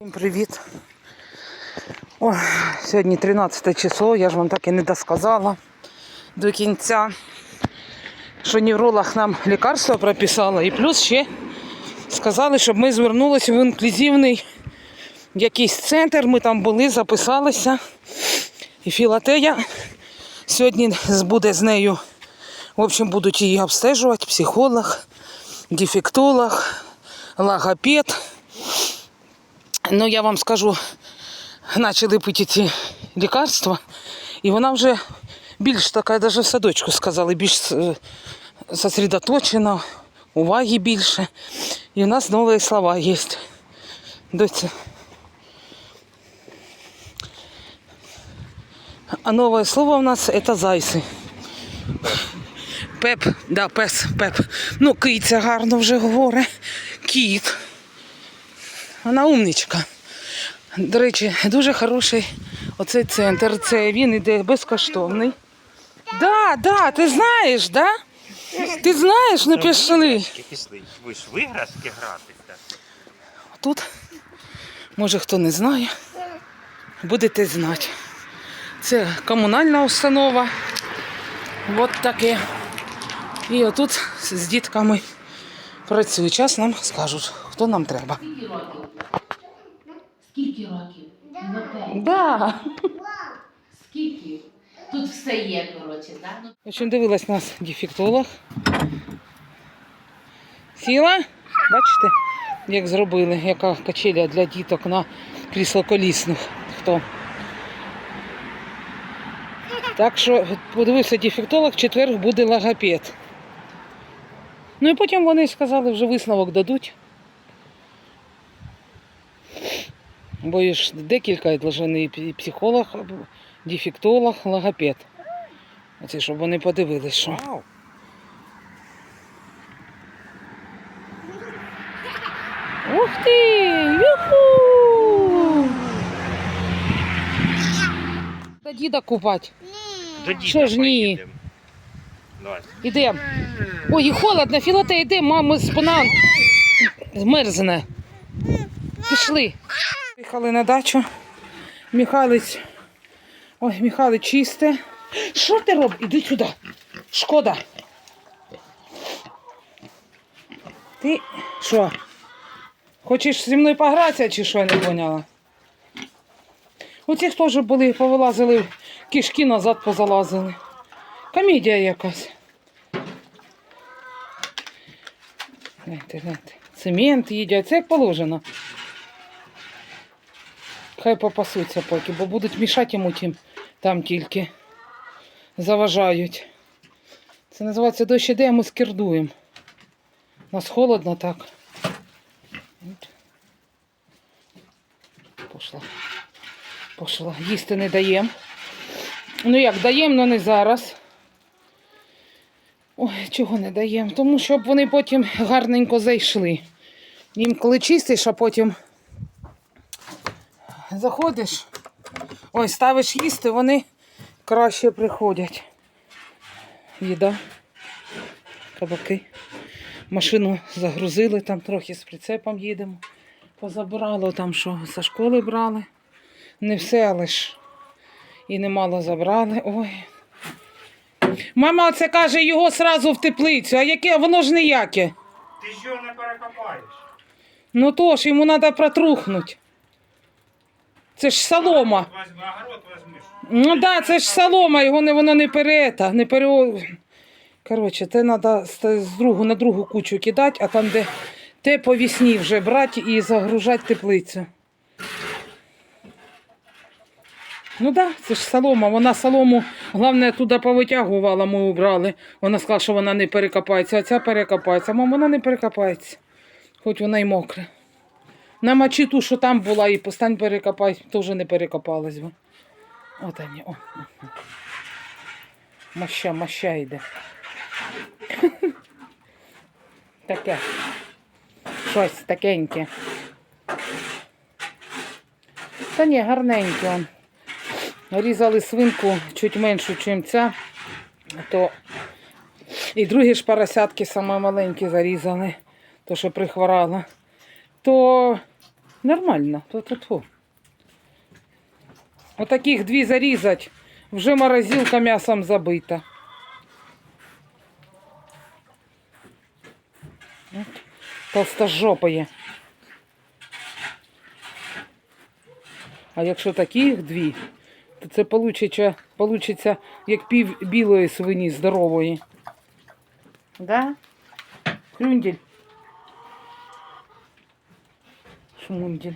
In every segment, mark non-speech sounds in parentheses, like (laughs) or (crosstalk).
Всім Привіт. О, сьогодні 13 число, я ж вам так і не досказала до кінця, що невролог нам лікарство прописала. І плюс ще сказали, щоб ми звернулися в інклюзивний якийсь центр. Ми там були, записалися. І Філатея сьогодні буде з нею. В общем, будуть її обстежувати психолог, дефектолог, логопед. Ну, я вам скажу, почали пити ці лікарства, і вона вже більш така, навіть в садочку сказали, більш е, зосередоточена, уваги більше. І у нас нові слова є. Доця. А нове слово у нас це зайці. Пеп, да, пес, пеп. Ну, киця гарно вже говорить. Кіт. Вона умничка. До речі, дуже хороший оцей центр. Це він іде безкоштовний. Да, да, ти знаєш, да? Ти знаєш, не пішли. Пішли. Ви ж виграшки гратися. Тут, може хто не знає, будете знати. Це комунальна установа. От таке. І отут з дітками працюють. Час нам скажуть, хто нам треба. Скільки років? Ну. Да. Скільки? Тут все є, коротше, так? Ну, В общем, дивилась нас дефектолог. Сіла? Бачите, як зробили, яка качеля для діток на крісло-колісних. Хто? Так що подивився дефектолог, в четвер буде логопед. Ну і потім вони сказали, вже висновок дадуть. Бо є ж декілька і психолог, дефектолог, логопед. Оце, щоб вони подивились, що. Ух ти! Юху! Та діда купать. До діда Що ж ні? поїдемо. Давай. Ідем. Ой, і холодно, філоте, йде, мама спина змерзне. Пішли. Приїхали на дачу. Михайлиць. Ой, Михайлиць чисте. Що ти робиш? Іди сюди. Шкода. Ти що? Хочеш зі мною погратися чи що, я не поняла? Оці теж були, повилазили, кишки назад позалазили. Комедія якась. Цемент їдять, це як положено. Хай попасуться поки, бо будуть мішати йому тим там тільки. Заважають. Це називається дощ іде, а ми скердуємо. Нас холодно так. Пошла. Пошла. Їсти не даємо. Ну як, даємо, але не зараз. Ой, чого не даємо? Тому щоб вони потім гарненько зайшли. Їм коли чистиш, а потім заходиш, ой, ставиш їсти, вони краще приходять. Їда, кабаки. Машину загрузили, там трохи з прицепом їдемо. Позабирало там, що за школи брали. Не все, але ж і немало забрали. Ой. Мама оце каже, його сразу в теплицю, а яке воно ж ніяке. Ти що не перекопаєш? Ну то ж, йому треба протрухнути. Це ж солома. Огород возьмеш. Ну так, да, це ж солома, його не, воно не перета, не пере... Коротше, це треба з з другу на другу кучу кидати, а там, де те по вісні вже брати і загружати теплицю. Ну так, да, це ж солома. Вона солому, головне, туди повитягувала, ми убрали. Вона сказала, що вона не перекопається, а ця перекопається. Мам, вона не перекопається, хоч вона й мокра. Намочи ту, що там була, і постань перекопай, теж не перекопалась би. От вони, о. Моща, моща йде. (laughs) Таке. Щось такеньке. Та ні, гарненьке. Різали свинку чуть меншу, ніж ця. То і другі ж поросятки саме маленькі зарізали, то що прихворала. То Нормально, то. -то. Отаких дві зарізать, вже морозилка м'ясом забита. Толстожопає. А якщо таких дві, то це получиться, получиться як пів білої свині здорової. Да? Хрюндель. Шмундель.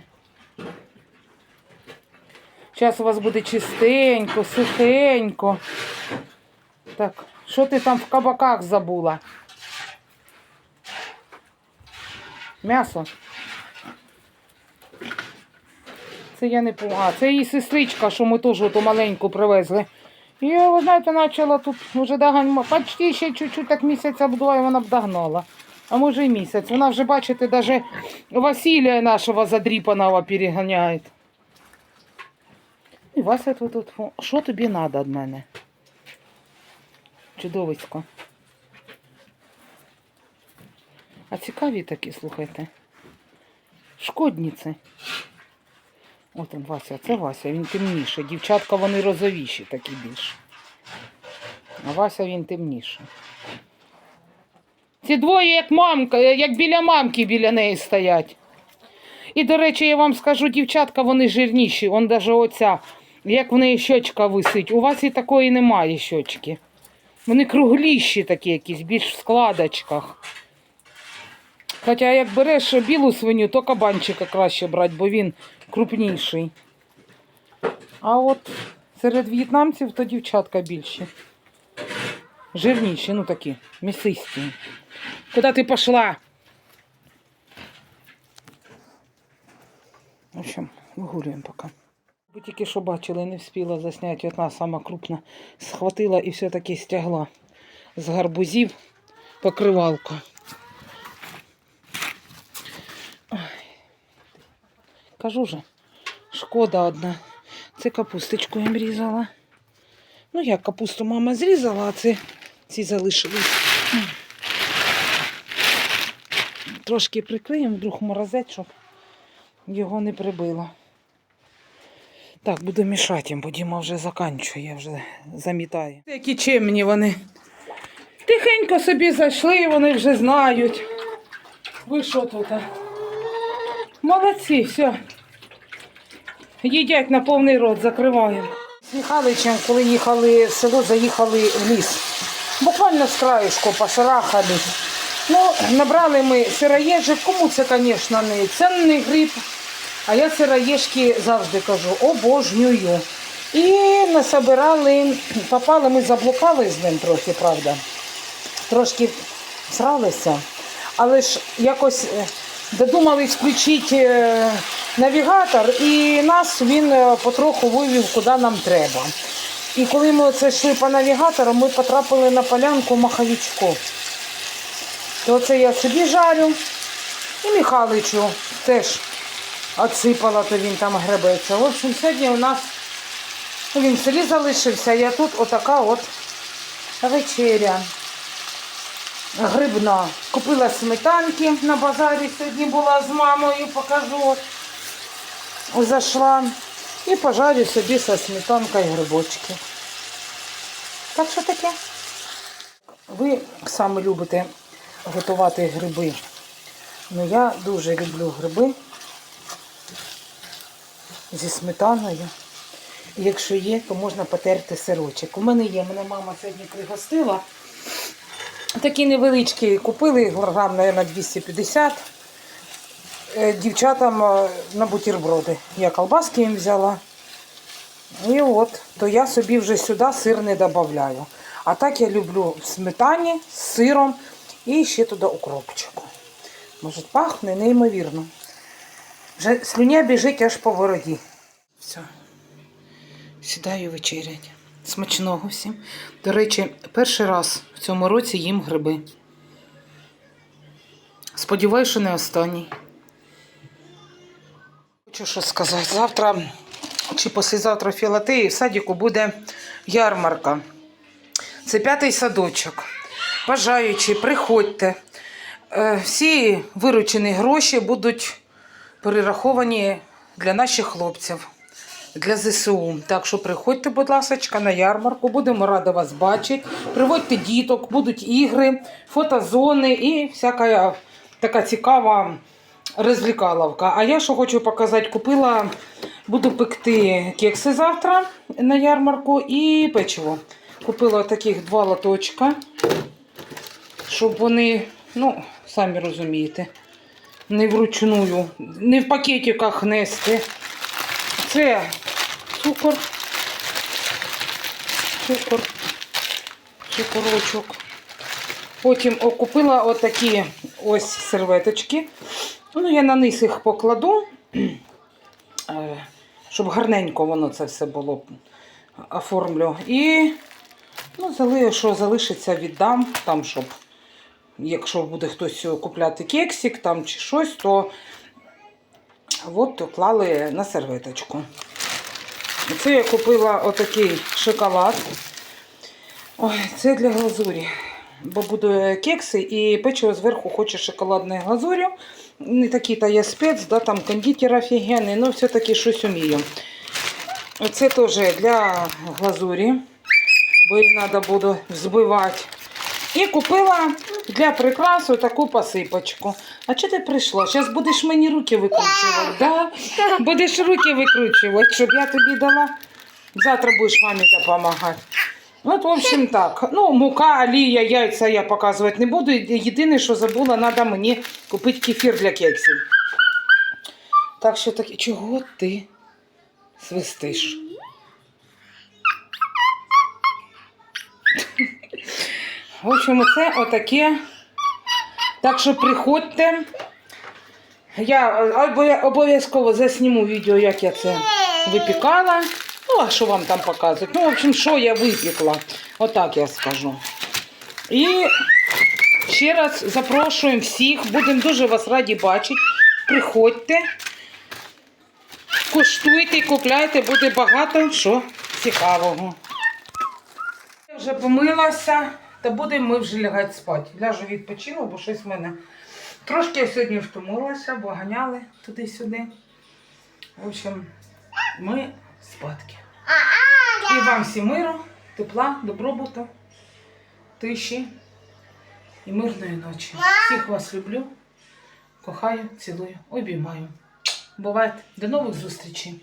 Зараз у вас буде чистенько, сухенько. Так, що ти там в кабаках забула? М'ясо. Це я не помню. А, це її сестричка, що ми теж ту маленьку привезли. І ви знаєте, почала тут вже доганяти. Почти ще чуть-чуть так місяця була, і вона б догнала. А може і місяць. Вона вже, бачите, навіть Василія нашого задріпаного переганяє. І Вася тут, тут. Що тобі треба від мене? Чудовисько. А цікаві такі, слухайте. Шкодниці. От він Вася, це Вася, він темніший. Дівчатка вони розовіші такі більше. А Вася він темніший. Ці двоє як мамка, як біля мамки біля неї стоять. І, до речі, я вам скажу, дівчатка, вони жирніші. Он даже оця, як в неї щочка висить. У вас і такої немає щочки. Вони кругліші такі якісь, більш в складочках. Хоча як береш білу свиню, то кабанчика краще брати, бо він крупніший. А от серед в'єтнамців то дівчатка більші. Жирніші, ну такі, місисті. Куди ти пішла? В общем, вигулюємо поки. Ви тільки що бачили, не встигла засняти. Одна сама крупна схватила і все-таки стягла з гарбузів покривалку. Ой. Кажу же, шкода одна. Це капусточку їм різала. Ну, як капусту мама зрізала, а це ці залишились. Трошки прикриємо, вдруг морозець, щоб його не прибило. Так, буду мішати їм, бо Діма вже заканчує, вже замітає. Які чемні вони. Тихенько собі зайшли, вони вже знають. Ви що тут? Молодці, все. Їдять на повний рот, закриваємо. З Михайличем, коли їхали в село, заїхали в ліс. Буквально з краєшку пошарахали. Ну, набрали ми сироєжик. Кому це, звісно, не цінний гриб. А я сироєшки завжди кажу, обожнюю. І насобирали, попали, ми заблукали з ним трохи, правда. Трошки сралися, але ж якось е, додумались включити е, навігатор, і нас він е, потроху вивів, куди нам треба. І коли ми оце йшли по навігатору, ми потрапили на полянку маховичків. То це я собі жарю. І Михайличу теж отсипала, то він там гребеться. В общем, сьогодні у нас він в селі залишився, я тут отака от вечеря. Грибна. Купила сметанки на базарі, сьогодні була з мамою, покажу. Зайшла і пожарю собі со сметанкою грибочки. Так що таке? Ви саме любите готувати гриби. Ну я дуже люблю гриби зі сметаною. Якщо є, то можна потерти сирочок. У мене є, мене мама сьогодні пригостила. Такі невеличкі купили, грам, мабуть, 250. Е, Дівчатам е, на бутерброди. Я колбаски їм взяла. І от, то я собі вже сюди сир не додаю. А так я люблю в сметані з сиром і ще туди укропчику. Може, пахне неймовірно. Вже слюня біжить аж по бороді. Все. Сідаю вечерять. Смачного всім. До речі, перший раз в цьому році їм гриби. Сподіваюся, що не останній. Хочу що сказати. Завтра чи післязавтра в Філатеї в садіку буде ярмарка. Це п'ятий садочок. Бажаючи, приходьте. Е, Всі виручені гроші будуть перераховані для наших хлопців, для ЗСУ. Так що приходьте, будь ласка, на ярмарку, будемо раді вас бачити. Приводьте діток, будуть ігри, фотозони і всяка така цікава розвлікаловка. А я що хочу показати, купила, буду пекти кекси завтра на ярмарку і печиво. Купила таких два лоточка, щоб вони, ну, самі розумієте, не вручную, не в пакетиках нести. Це цукор, цукор, цукорочок. Потім о, купила отакі ось серветочки. Ну, я на низ їх покладу, (clears throat) е, щоб гарненько воно це все було оформлю. І ну, зали, що залишиться, віддам, там, щоб якщо буде хтось купляти кексик там чи щось, то от клали на серветочку. Це я купила отакий шоколад. Ой, це для глазурі. Бо буду кекси і печиво зверху хоче шоколадної глазурі. Не такий то я спец, да, там кондитер офігенний, але все-таки щось умію. Це теж для глазурі, бо її треба буде взбивати. І купила для прикрасу таку посипочку. А чого ти прийшла? Зараз будеш мені руки викручувати, да? Будеш руки викручувати, щоб я тобі дала. Завтра будеш мамі допомагати. От, в общем, так. Ну, мука, олія, яйця я показувати не буду. Єдине, що забула, треба мені купити кефір для кексів. Так що так, чого ти свистиш? В общем, це отаке. Так що приходьте. Я е, обов'язково засніму відео, як я це випікала. Ну, а що вам там показують? Ну, в общем, що я випікла. Отак я скажу. І ще раз запрошуємо всіх. Будемо дуже вас раді бачити. Приходьте, куштуйте, купляйте, буде багато що цікавого. Я вже помилася, та будемо ми вже лягати спати. Ляжу відпочину, бо щось в мене. Трошки я сьогодні втомилася, бо ганяли туди-сюди. В общем, ми спадки. І вам всім миру, тепла, добробуту, тиші і мирної ночі. Всіх вас люблю, кохаю, цілую, обіймаю. Бувайте. До нових зустрічей.